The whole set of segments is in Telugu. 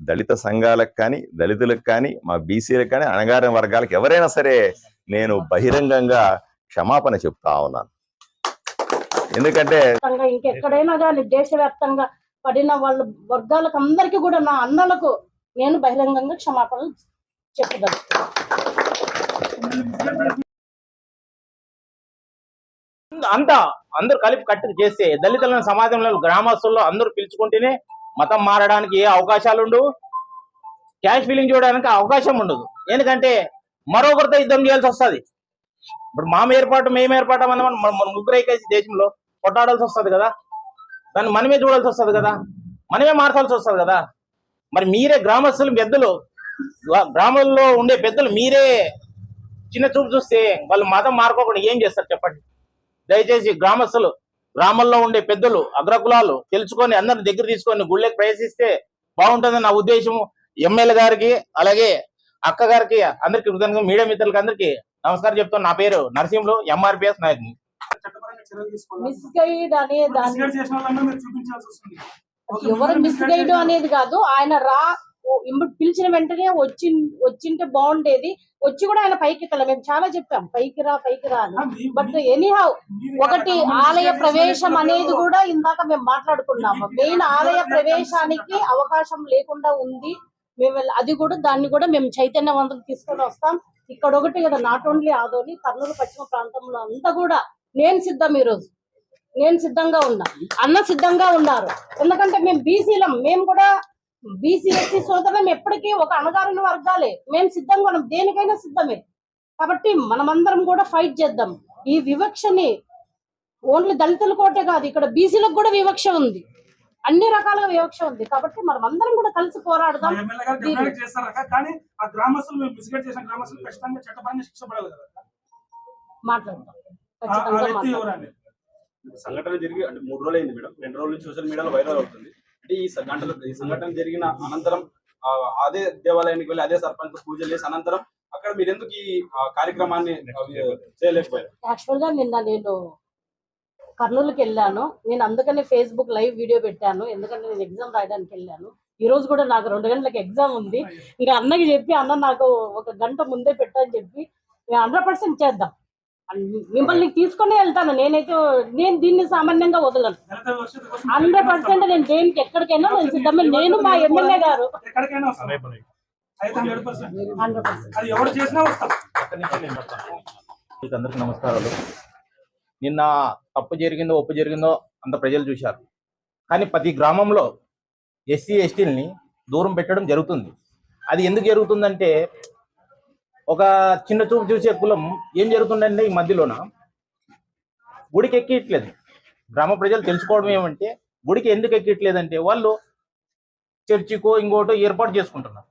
దళిత సంఘాలకు కానీ దళితులకు కానీ మా బీసీలకు కానీ అణగారిన వర్గాలకు ఎవరైనా సరే నేను బహిరంగంగా క్షమాపణ చెప్తా ఉన్నాను. ఎందుకంటే ఇంకెక్కడైనా కానీ దేశవ్యాప్తంగా పడిన వాళ్ళ వర్గాలకు అందరికీ కూడా నా అన్నలకు నేను బహిరంగంగా క్షమాపణలు చెప్పదలుచుకున్నాను అంతా అందరూ కలిపి కట్టి చేస్తే దళితులను సమాజంలో గ్రామస్తుల్లో అందరూ పిలుచుకుంటేనే మతం మారడానికి ఏ అవకాశాలు ఉండవు క్యాష్ ఫీలింగ్ చూడడానికి అవకాశం ఉండదు. ఎందుకంటే మరొకరితో యుద్ధం చేయాల్సి వస్తుంది. ఇప్పుడు మామ ఏర్పాటు మేము ఏర్పాటు మనం ముగ్గురైకేసి దేశంలో కొట్టాడాల్సి వస్తుంది కదా. దాన్ని మనమే చూడాల్సి వస్తుంది కదా. మనమే మార్చాల్సి వస్తుంది కదా. మరి మీరే గ్రామస్తులు పెద్దలు గ్రామంలో ఉండే పెద్దలు మీరే చిన్న చూపు చూస్తే వాళ్ళు మతం మారుకోకుండా ఏం చేస్తారు చెప్పండి? దయచేసి గ్రామస్తులు గ్రామంలో ఉండే పెద్దలు అగ్రకులాలు తెలుసుకొని అందరిని దగ్గర తీసుకొని గుళ్ళకి ప్రవేశిస్తే బాగుంటుందని నా ఉద్దేశం ఎమ్మెల్యే గారికి అలాగే అక్క గారికి అందరికి కృతజ్ఞతలు మీడియా మిత్రులకి అందరికి నమస్కారం చెప్తాను నా పేరు నరసింహులు ఎంఆర్పిఎస్ నాయకుని మిస్గైడ్ అనే దాన్ని ఎవరు మిస్గైడ్ misguide అనేది కాదు ఆయన రా పిలిచిన వెంటనే వచ్చి వచ్చింటే బాగుండేది వచ్చి కూడా ఆయన పైకి ఎక్కలే మేము చాలా చెప్పాం పైకి రా పైకి రా అని. బట్ ఎనీహౌ ఒకటి ఆలయ ప్రవేశం అనేది కూడా ఇందాక మేము మాట్లాడుకున్నాము. మెయిన్ ఆలయ ప్రవేశానికి అవకాశం లేకుండా ఉంది. మేము అది కూడా దాన్ని కూడా మేము చైతన్యవంతం తీసుకొని వస్తాం. ఇక్కడ ఒకటి కదా నాట్ ఓన్లీ ఆదోని కర్నూలు పశ్చిమ ప్రాంతంలో అంతా కూడా నేను సిద్ధం ఈరోజు. నేను సిద్ధంగా ఉన్నా. అన్న సిద్ధంగా ఉన్నారు. ఎందుకంటే మేము బీసీలం. మేము కూడా బీసీ సోదరులం ఎప్పటికీ ఒక అణగారిన వర్గాలే. మేము సిద్ధంగా ఉన్నాం. దేనికైనా సిద్ధమే. కాబట్టి మనమందరం కూడా ఫైట్ చేద్దాం. ఈ వివక్షని ఓన్లీ దళితుల కోటే కాదు ఇక్కడ బీసీలకు కూడా వివక్ష ఉంది. అన్ని రకాలుగా వివక్ష ఉంది. కాబట్టి మనం అందరం కూడా కలిసి పోరాడదాం. కానీ ఆ గ్రామస్తులు మేము మిస్గైడ్ చేసిన గ్రామస్తులు ఖచ్చితంగా చట్టపరంగా శిక్ష పడాలి కదా మాట్లాడదాం సంఘటన జరిగి అంటే మూడు రోజులు అయింది మేడం. రెండు రోజుల నుంచి సోషల్ మీడియాలో వైరల్ అవుతుంది. అంటే ఈ సంఘటన ఈ సంఘటన జరిగిన అనంతరం ఆ, అదే దేవాలయానికి వెళ్ళి అదే సర్పంచ్ పూజలు చేసి అనంతరం అక్కడ మీరు ఎందుకు ఈ కార్యక్రమాన్ని చేయలేకపోయారు? యాక్చువల్గా నిన్న నేను కర్నూలుకి వెళ్ళాను. నేను అందుకనే ఫేస్బుక్ లైవ్ వీడియో పెట్టాను. ఎందుకంటే నేను ఎగ్జామ్ రాయడానికి వెళ్ళాను. ఈ రోజు కూడా నాకు రెండు గంటలకు ఎగ్జామ్ ఉంది. ఇంకా అన్నకి చెప్పి అన్న నాకు ఒక గంట ముందే పెట్టని చెప్పి హండ్రెడ్ పర్సెంట్ చేద్దాం. మిమ్మల్ని తీసుకొని వెళ్తాను. నేనైతే నేను దీన్ని సామాన్యంగా వదలను. హండ్రెడ్ పర్సెంట్ నేను దేనికి ఎక్కడికైనా నేను సిద్ధమే. నేను మా ఎమ్మెల్యే గారు. అందరికి నమస్కారాలు. నిన్న తప్పు జరిగిందో ఒప్పు జరిగిందో అంత ప్రజలు చూశారు. కానీ ప్రతి గ్రామంలో ఎస్సీ ఎస్టీలని దూరం పెట్టడం జరుగుతుంది. అది ఎందుకు జరుగుతుందంటే ఒక చిన్న చూపు చూసే కులం ఏం జరుగుతుందంటే ఈ మధ్యలోన? గుడికి ఎక్కియట్లేదు గ్రామ ప్రజలు తెలుసుకోవడం ఏమంటే గుడికి ఎందుకు ఎక్కియట్లేదంటే వాళ్ళు చర్చికో ఇంకోటో ఏర్పాటు చేసుకుంటున్నారు.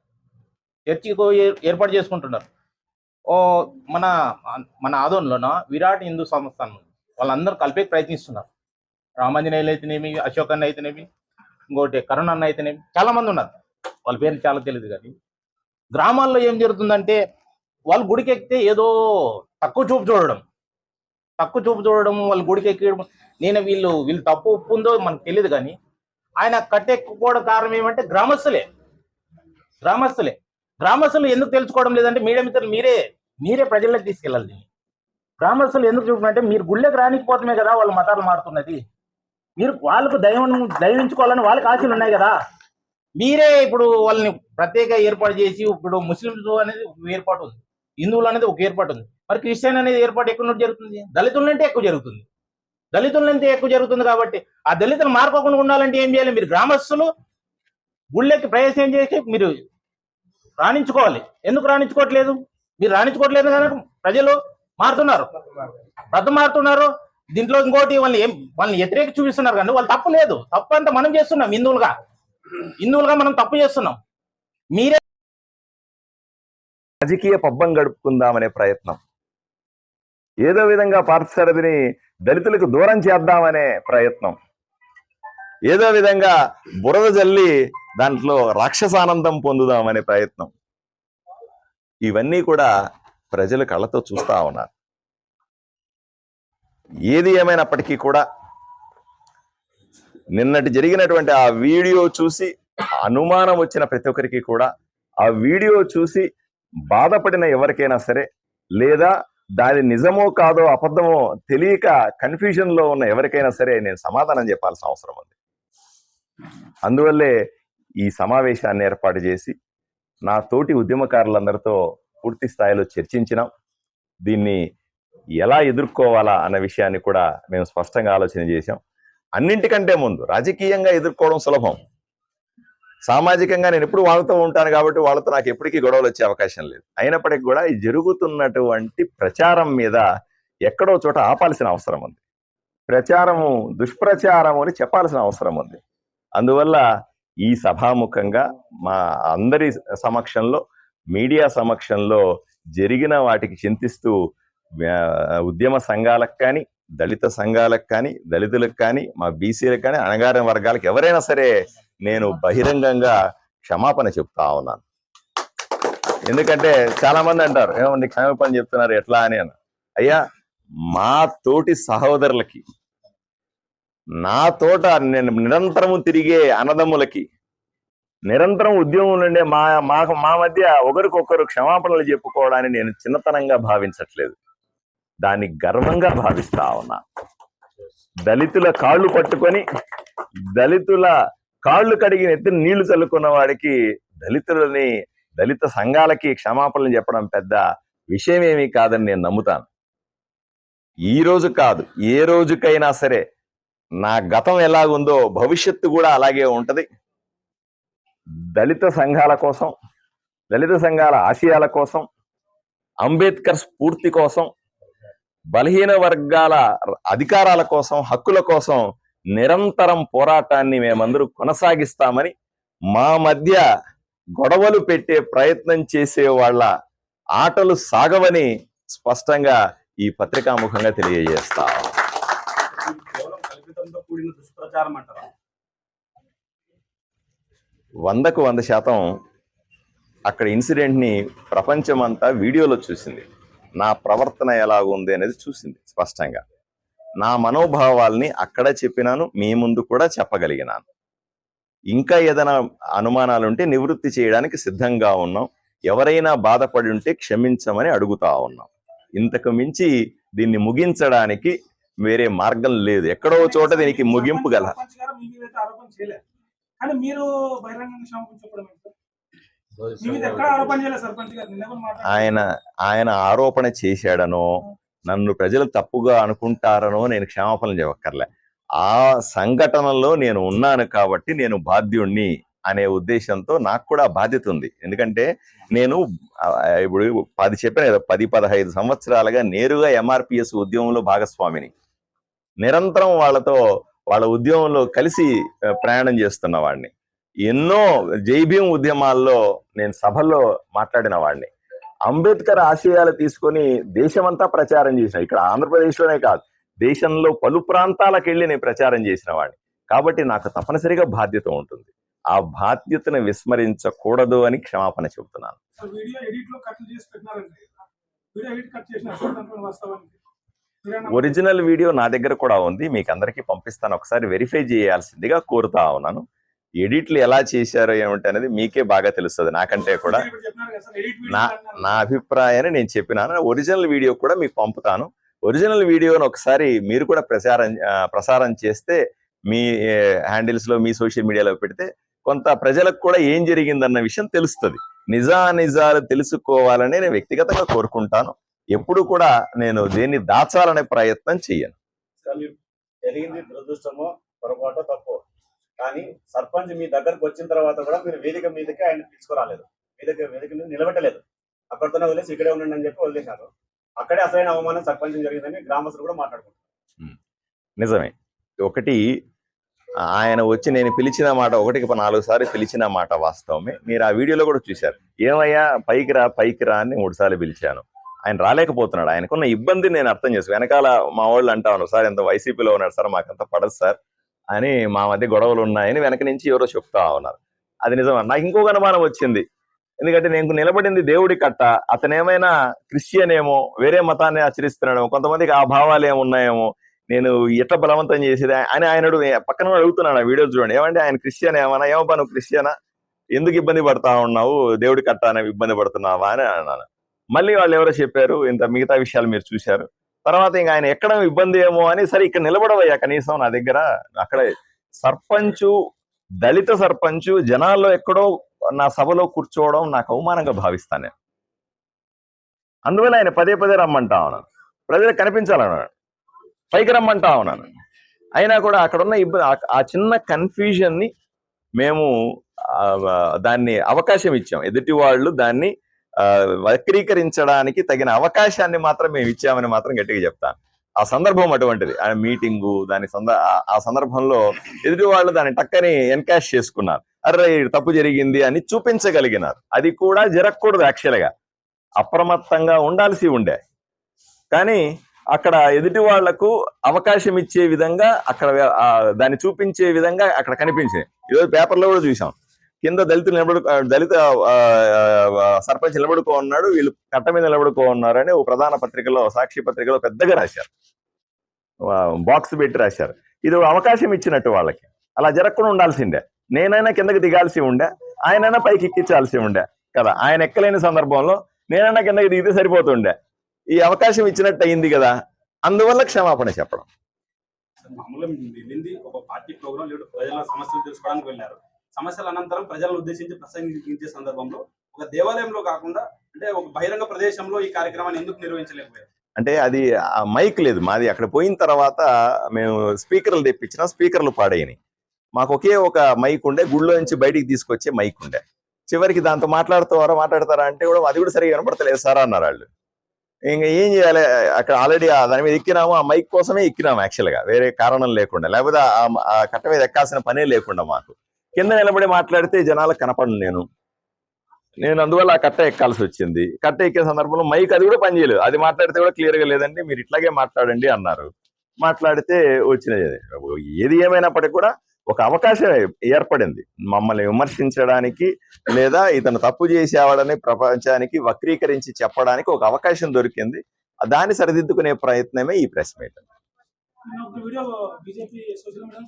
చర్చికో ఏర్పాటు చేసుకుంటున్నారు. ఓ మన మన ఆదోన్లోన విరాట్ హిందూ సంస్థానం వాళ్ళందరూ కలిపే ప్రయత్నిస్తున్నారు. రామాంజనేయులు అయితేనేమి అశోక్ అన్న అయితేనేమి ఇంకోటి కరుణ అన్న అయితేనేమి చాలా మంది ఉన్నారు. వాళ్ళ పేరు చాలా తెలియదు కానీ గ్రామాల్లో ఏం జరుగుతుందంటే వాళ్ళు గుడికి ఎక్కితే ఏదో తక్కువ చూపు చూడడం. తక్కువ చూపు చూడడం వాళ్ళు గుడికి ఎక్కడం నేను వీళ్ళు వీళ్ళు తప్పు ఉప్పు ఉందో మనకు తెలియదు కానీ ఆయన కట్టెక్కుకోవడం కారణం ఏమంటే గ్రామస్తులే. గ్రామస్తులే. గ్రామస్తులు ఎందుకు తెలుసుకోవడం లేదంటే మీడియా మిత్రులు మీరే మీరే ప్రజలకు తీసుకెళ్ళాలి దీన్ని. గ్రామస్తులు ఎందుకు చూపుకుంటే మీరు గుళ్ళకి రానికపోతమే కదా వాళ్ళ మతాలు మారుతున్నది. మీరు వాళ్ళకు దైవం దైవించుకోవాలని వాళ్ళకి ఆశలు ఉన్నాయి కదా. మీరే ఇప్పుడు వాళ్ళని ప్రత్యేక ఏర్పాటు చేసి ఇప్పుడు ముస్లింస్ అనేది ఏర్పాటు ఉంది. హిందువులు అనేది ఒక ఏర్పాటు ఉంది మరి క్రిస్టియన్ అనేది ఏర్పాటు ఎక్కడ నుండి జరుగుతుంది? దళితులంటే ఎక్కువ జరుగుతుంది. దళితులంటే ఎక్కువ జరుగుతుంది కాబట్టి ఆ దళితులు మారుకోకుండా ఉండాలంటే ఏం చేయాలి? మీరు గ్రామస్తులు గుళ్ళకి ప్రయత్నం చేసి మీరు రాణించుకోవాలి. ఎందుకు రాణించుకోవట్లేదు? మీరు రాణించుకోవట్లేదు కనుక ప్రజలు మారుతున్నారు. రద్దు మారుతున్నారు. దీంట్లో ఇంకోటి వాళ్ళని ఏం వాళ్ళని వ్యతిరేక చూపిస్తున్నారు కానీ వాళ్ళు తప్పు లేదు. తప్పు అంతా మనం చేస్తున్నాం హిందువులుగా. హిందువులుగా మనం తప్పు చేస్తున్నాం. మీరే రాజకీయ పబ్బం గడుపుకుందామనే ప్రయత్నం. ఏదో విధంగా పార్థసారథిని దళితులకు దూరం చేద్దామనే ప్రయత్నం. ఏదో విధంగా బురద జల్లి దాంట్లో రాక్షసానందం పొందుదామనే ప్రయత్నం. ఇవన్నీ కూడా ప్రజలు కళ్ళతో చూస్తా ఉన్నారు. ఏది ఏమైనప్పటికీ కూడా నిన్నటి జరిగినటువంటి ఆ వీడియో చూసి అనుమానం వచ్చిన ప్రతి ఒక్కరికి కూడా ఆ వీడియో చూసి బాధపడిన ఎవరికైనా సరే లేదా దాని నిజమో కాదో అబద్ధమో తెలియక కన్ఫ్యూజన్లో ఉన్న ఎవరికైనా సరే నేను సమాధానం చెప్పాల్సిన అవసరం ఉంది. అందువల్లే ఈ సమావేశాన్ని ఏర్పాటు చేసి నా తోటి ఉద్యమకారులందరితో పూర్తి స్థాయిలో చర్చించినాం. దీన్ని ఎలా ఎదుర్కోవాలా అన్న విషయాన్ని కూడా మేము స్పష్టంగా ఆలోచన చేశాం. అన్నింటికంటే ముందు రాజకీయంగా ఎదుర్కోవడం సులభం. సామాజికంగా నేను ఎప్పుడు వాళ్ళతో ఉంటాను కాబట్టి వాళ్ళతో నాకు ఎప్పటికీ గొడవలు వచ్చే అవకాశం లేదు. అయినప్పటికీ కూడా ఈ జరుగుతున్నటువంటి ప్రచారం మీద ఎక్కడో చోట ఆపాల్సిన అవసరం ఉంది. ప్రచారము దుష్ప్రచారము అని చెప్పాల్సిన అవసరం ఉంది. అందువల్ల ఈ సభాముఖంగా మా అందరి సమక్షంలో మీడియా సమక్షంలో జరిగిన వాటికి చింతిస్తూ ఉద్యమ సంఘాలకు కానీ దళిత సంఘాలకు కానీ దళితులకు కానీ మా బీసీలకు కానీ అణగారిన వర్గాలకు ఎవరైనా సరే నేను బహిరంగంగా క్షమాపణ చెప్తా ఉన్నాను. ఎందుకంటే చాలా మంది అంటారు ఏమండి క్షమాపణ చెప్తున్నారు ఎట్లా అని అన్న అయ్యా మా తోటి సహోదరులకి నా తోట నేను నిరంతరము తిరిగే అన్నదమ్ములకి నిరంతరం ఉద్యమం నుండే మా మాకు మా మధ్య ఒకరికొకరు క్షమాపణలు చెప్పుకోవడాన్ని నేను చిన్నతనంగా భావించట్లేదు. దాన్ని గర్వంగా భావిస్తా ఉన్నా. దళితుల కాళ్ళు పట్టుకొని దళితుల కాళ్ళు కడిగి నెత్తిన నీళ్ళు చల్లుకున్న వాడికి దళితులని దళిత సంఘాలకి క్షమాపణలు చెప్పడం పెద్ద విషయం ఏమీ కాదని నేను నమ్ముతాను. ఈ రోజు కాదు ఏ రోజుకైనా సరే నా గతం ఎలాగుందో భవిష్యత్తు కూడా అలాగే ఉంటది. దళిత సంఘాల కోసం దళిత సంఘాల ఆశయాల కోసం అంబేద్కర్ స్ఫూర్తి కోసం బలహీన వర్గాల అధికారాల కోసం హక్కుల కోసం నిరంతరం పోరాటాన్ని మేమందరూ కొనసాగిస్తామని మా మధ్య గొడవలు పెట్టే ప్రయత్నం చేసే వాళ్ళ ఆటలు సాగవని స్పష్టంగా ఈ పత్రికాముఖంగా తెలియజేస్తా. వందకు వంద శాతం అక్కడ ఇన్సిడెంట్ని ప్రపంచమంతా వీడియోలో చూసింది. నా ప్రవర్తన ఎలా ఉంది అనేది చూసింది స్పష్టంగా. నా మనోభావాల్ని అక్కడ చెప్పినాను మీ ముందు కూడా చెప్పగలిగినాను. ఇంకా ఏదైనా అనుమానాలు ఉంటే నివృత్తి చేయడానికి సిద్ధంగా ఉన్నాం. ఎవరైనా బాధపడి ఉంటే క్షమించమని అడుగుతా ఉన్నాం. ఇంతకు మించి దీన్ని ముగించడానికి వేరే మార్గం లేదు. ఎక్కడో చోట దీనికి ముగింపు గల సర్పంచ్ గారు మీ మీద అయితే ఆరోపణ చేయలేదు. కానీ మీరు బహిరంగంగా క్షమాపణ చెప్పడం ఏంటి? మీ మీద ఎక్కడ ఆరోపణ చేయలేదు సర్పంచ్ గారు. నిన్న కూడా మాట్లాడారు. ఆయన ఆయన ఆరోపణ చేశాడనో నన్ను ప్రజలు తప్పుగా అనుకుంటారనో నేను క్షమాపణలు చెప్పక్కర్లే. ఆ సంఘటనలో నేను ఉన్నాను కాబట్టి నేను బాధ్యుణ్ణి అనే ఉద్దేశంతో నాకు కూడా బాధ్యత ఉంది. ఎందుకంటే నేను ఇప్పుడు పది చెప్పిన కదా పది పదహైదు సంవత్సరాలుగా నేరుగా ఎంఆర్పిఎస్ ఉద్యమంలో భాగస్వామిని. నిరంతరం వాళ్ళతో వాళ్ళ ఉద్యమంలో కలిసి ప్రయాణం చేస్తున్న వాడిని. ఎన్నో జైభీం ఉద్యమాల్లో నేను సభల్లో మాట్లాడిన వాడిని. అంబేద్కర్ ఆశయాలు తీసుకొని దేశమంతా ప్రచారం చేసిన ఇక్కడ ఆంధ్రప్రదేశ్లోనే కాదు దేశంలో పలు ప్రాంతాలకు వెళ్ళి నేను ప్రచారం చేసిన వాడిని. కాబట్టి నాకు తప్పనిసరిగా బాధ్యత ఉంటుంది. ఆ బాధ్యతను విస్మరించకూడదు అని క్షమాపణ చెబుతున్నాను. ఒరిజినల్ వీడియో నా దగ్గర కూడా ఉంది. మీకు అందరికీ పంపిస్తాను. ఒకసారి వెరిఫై చేయాల్సిందిగా కోరుతా ఉన్నాను. ఎడిట్లు ఎలా చేశారో ఏమిటి అనేది మీకే బాగా తెలుస్తుంది నాకంటే కూడా. నా. నా అభిప్రాయాన్ని నేను చెప్పినాను ఒరిజినల్ వీడియో కూడా మీకు పంపుతాను. ఒరిజినల్ వీడియోని ఒకసారి మీరు కూడా ప్రచారం ఆ, ప్రసారం చేస్తే మీ హ్యాండిల్స్లో మీ సోషల్ మీడియాలో పెడితే కొంత ప్రజలకు కూడా ఏం జరిగిందన్న విషయం తెలుస్తుంది. నిజానిజాలు తెలుసుకోవాలని నేను వ్యక్తిగతంగా కోరుకుంటాను. ఎప్పుడు కూడా నేను దేన్ని దాచాలనే ప్రయత్నం చెయ్యను. జరిగింది దురదృష్టమో పొరపాటో తప్పు. కానీ సర్పంచ్ మీ దగ్గరకు వచ్చిన తర్వాత కూడా మీరు వేదిక మీదకి ఆయన తీసుకురాలేదు వేదిక వేదిక మీద నిలబెట్టలేదు. అక్కడితోనే వదిలేసి ఇక్కడే ఉండండి అని చెప్పి వదిలేశారు. అక్కడే అసలైన అవమానం సర్పంచ్ జరిగిందని గ్రామస్తులు కూడా మాట్లాడుకుంటారు నిజమే. ఒకటి ఆయన వచ్చి నేను పిలిచిన మాట ఒకటికి నాలుగు సార్లు పిలిచిన మాట వాస్తవమే. మీరు ఆ వీడియోలో కూడా చూశారు. ఏమయ్యా పైకి రా పైకి రా అని మూడు సార్లు పిలిచాను. ఆయన రాలేకపోతున్నాడు. ఆయనకున్న ఇబ్బంది నేను అర్థం చేసుకో వెనకాల మా వాళ్ళు అంటా ఉన్నారు సార్ ఎంత వైసీపీలో ఉన్నాడు సార్ మాకంత పడదు సార్. అని మా మధ్య గొడవలు ఉన్నాయని వెనక నుంచి ఎవరో చెప్తా ఉన్నారు. అది నిజమా? నాకు ఇంకొక అనుమానం వచ్చింది. ఎందుకంటే నేను నిలబడింది దేవుడి కట్ట అతనేమైనా క్రిస్టియన్ ఏమో వేరే మతాన్ని ఆచరిస్తున్నాడేమో కొంతమందికి ఆ భావాలు ఏమున్నాయేమో నేను ఎట్లా బలవంతం చేసేది అని ఆయన పక్కన వాడు అడుగుతున్నాను ఆ వీడియో చూడండి. ఏమంటే ఆయన క్రిస్టియన్ ఏమన్నా? ఏమబ్బా నువ్వు క్రిస్టియనా? ఎందుకు ఇబ్బంది పడతా ఉన్నావు? దేవుడి కట్టానే ఇబ్బంది పడుతున్నావా? అని అన్నాను. మళ్ళీ వాళ్ళు ఎవరో చెప్పారు ఇంత మిగతా విషయాలు మీరు చూశారు. తర్వాత ఇంకా ఆయన ఎక్కడ ఇబ్బంది ఏమో అని సరే ఇక్కడ నిలబడవయ్యా కనీసం నా దగ్గర. అక్కడ సర్పంచు దళిత సర్పంచు జనాల్లో ఎక్కడో నా సభలో కూర్చోవడం నాకు అవమానంగా భావిస్తాను నేను. అందువల్ల ఆయన పదే పదే రమ్మంటా ఉన్నాను ప్రజలకు కనిపించాలన్నాడు పైకి రమ్మంటా ఉన్నాను అయినా కూడా అక్కడ ఉన్న ఇబ్బంది ఆ- చిన్న కన్ఫ్యూజన్ని మేము దాన్ని అవకాశం ఇచ్చాం. ఎదుటి వాళ్ళు దాన్ని వక్రీకరించడానికి తగిన అవకాశాన్ని మాత్రం మేము ఇచ్చామని మాత్రం గట్టిగా చెప్తాను. ఆ సందర్భం అటువంటిది. ఆ మీటింగు దాని సంద ఆ- సందర్భంలో ఎదుటి వాళ్ళు దాన్ని టక్కని ఎన్కాష్ చేసుకున్నారు. అరే తప్పు జరిగింది అని చూపించగలిగినారు. అది కూడా జరగకూడదు యాక్చువల్గా. అప్రమత్తంగా ఉండాల్సి ఉండే. కానీ అక్కడ ఎదుటి వాళ్ళకు అవకాశం ఇచ్చే విధంగా అక్కడ దాన్ని చూపించే విధంగా అక్కడ కనిపించింది. ఈరోజు పేపర్లో కూడా చూసాం కింద దళితులు నిలబడు దళిత సర్పంచ్ నిలబడుకో ఉన్నాడు వీళ్ళు కట్ట మీద నిలబడుకో ఉన్నారని ఓ ప్రధాన పత్రికలో సాక్షి పత్రికలో పెద్దగా రాశారు. బాక్స్ పెట్టి రాశారు. ఇది ఒక అవకాశం ఇచ్చినట్టు వాళ్ళకి. అలా జరగకుండా ఉండాల్సిందే. నేనైనా కిందకి దిగాల్సి ఉండే ఆయనైనా పైకి ఎక్కించాల్సి ఉండే కదా. ఆయన ఎక్కలేని సందర్భంలో నేనైనా కిందకి దిగితే సరిపోతుండే. ఈ అవకాశం ఇచ్చినట్టు అయింది కదా. అందువల్ల క్షమాపణ చెప్పడం. మామూలుగా ఒక పార్టీ ప్రోగ్రామ్ ప్రజల సమస్యలు తెలుసుకోవడానికి వెళ్ళారు. సమస్యల అనంతరం ప్రజలను ఉద్దేశించి ప్రసంగించే సందర్భంలో ఒక దేవాలయంలో కాకుండా అంటే ఒక బహిరంగ ప్రదేశంలో ఈ కార్యక్రమాన్ని ఎందుకు నిర్వహించలేకపోయారు? అంటే అది ఆ మైక్ లేదు మాది. అక్కడ పోయిన తర్వాత మేము స్పీకర్లు తెప్పించిన స్పీకర్లు పాడైనాయి. మాకు ఒకే ఒక మైక్ ఉండే గుళ్ళో నుంచి బయటికి తీసుకొచ్చే మైక్ ఉండే. చివరికి దాంతో మాట్లాడుతారా మాట్లాడతారా అంటే కూడా అది కూడా సరిగా కనపడతలేదు సార్ అన్నారు వాళ్ళు. ఇంకా ఏం చేయాలి? అక్కడ ఆల్రెడీ దాని మీద ఎక్కినాము ఆ మైక్ కోసమే ఎక్కినాము యాక్చువల్గా. వేరే కారణం లేకుండా. లేకపోతే ఆ కట్ట మీద ఎక్కాల్సిన పనే లేకుండా మాకు. కింద నిలబడి మాట్లాడితే జనాలకు కనపడను నేను. నేను అందువల్ల ఆ కట్ట ఎక్కాల్సి వచ్చింది. కట్ట ఎక్కే సందర్భంలో మైక్ అది కూడా పనిచేయలేదు అది మాట్లాడితే కూడా క్లియర్గా లేదండి. మీరు ఇట్లాగే మాట్లాడండి అన్నారు. మాట్లాడితే వచ్చినది ఏది ఏమైనప్పటికీ కూడా ఒక అవకాశం ఏర్పడింది. మమ్మల్ని విమర్శించడానికి లేదా ఇతను తప్పు చేసేవాడని ప్రపంచానికి వక్రీకరించి చెప్పడానికి ఒక అవకాశం దొరికింది. దాన్ని సరిదిద్దుకునే ప్రయత్నమే ఈ press meet. Video BJP social media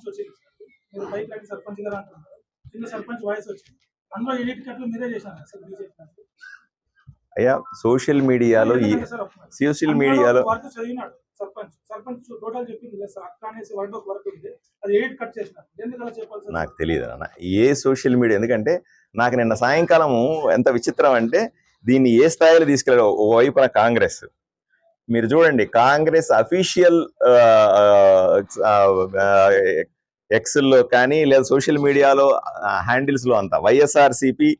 sarpanch voice వచ్చింది. అందులో ఎడిట్ కట్లు మీరే చేశారు సార్ బీజేపీ అయ్యా సోషల్ మీడియాలో ఈ సోషల్ మీడియాలో వర్క్ చదివినాడు సర్పంచ్. సర్పంచ్ టోటల్ చెప్పింది లేదు సార్ అక్క అనేసి వర్క్ ఉంది. అది ఎడిట్ కట్ చేసినారు. ఎందుకు అలా చెప్పాలి నాకు తెలియదు అన్న ఏ సోషల్ మీడియా ఎందుకంటే నాకు నిన్న సాయంకాలము ఎంత విచిత్రం అంటే దీన్ని ఏ స్థాయిలో తీసుకెళ్ళారు వైపున కాంగ్రెస్. మీరు చూడండి కాంగ్రెస్ అఫీషియల్ ఎక్స్లో కానీ లేదా సోషల్ మీడియాలో హ్యాండిల్స్లో అంతా. వైఎస్ఆర్సిపి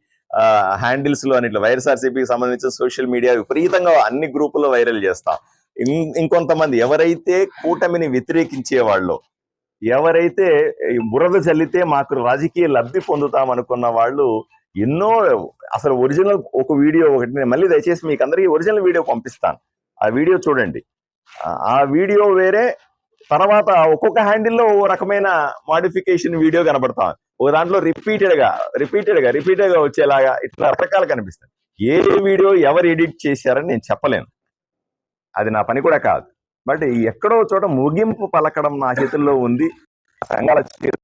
హ్యాండిల్స్లో అని ఇట్లా వైఎస్ఆర్సీపీకి సంబంధించిన సోషల్ మీడియా విపరీతంగా అన్ని గ్రూపుల్లో వైరల్ చేస్తాం. ఇం- ఇంకొంతమంది ఎవరైతే కూటమిని వ్యతిరేకించే వాళ్ళు ఎవరైతే ఈ బురద చల్లితే మాకు రాజకీయ లబ్ధి పొందుతాం అనుకున్న వాళ్ళు ఎన్నో అసలు ఒరిజినల్ ఒక వీడియో ఒకటి నేను మళ్ళీ దయచేసి మీకు అందరికీ ఒరిజినల్ వీడియో పంపిస్తాను. ఆ వీడియో చూడండి. ఆ వీడియో వేరే తర్వాత ఒక్కొక్క హ్యాండిల్లో ఓ రకమైన మాడిఫికేషన్ వీడియో కనబడతా. ఒక దాంట్లో రిపీటెడ్గా రిపీటెడ్గా రిపీటెడ్గా వచ్చేలాగా ఇట్లా రకరకాలు కనిపిస్తాయి. ఏ వీడియో ఎవరు ఎడిట్ చేశారని నేను చెప్పలేను. అది నా పని కూడా కాదు. బట్ ఎక్కడో చోట ముగింపు పలకడం నా చేతుల్లో ఉంది. సంఘాల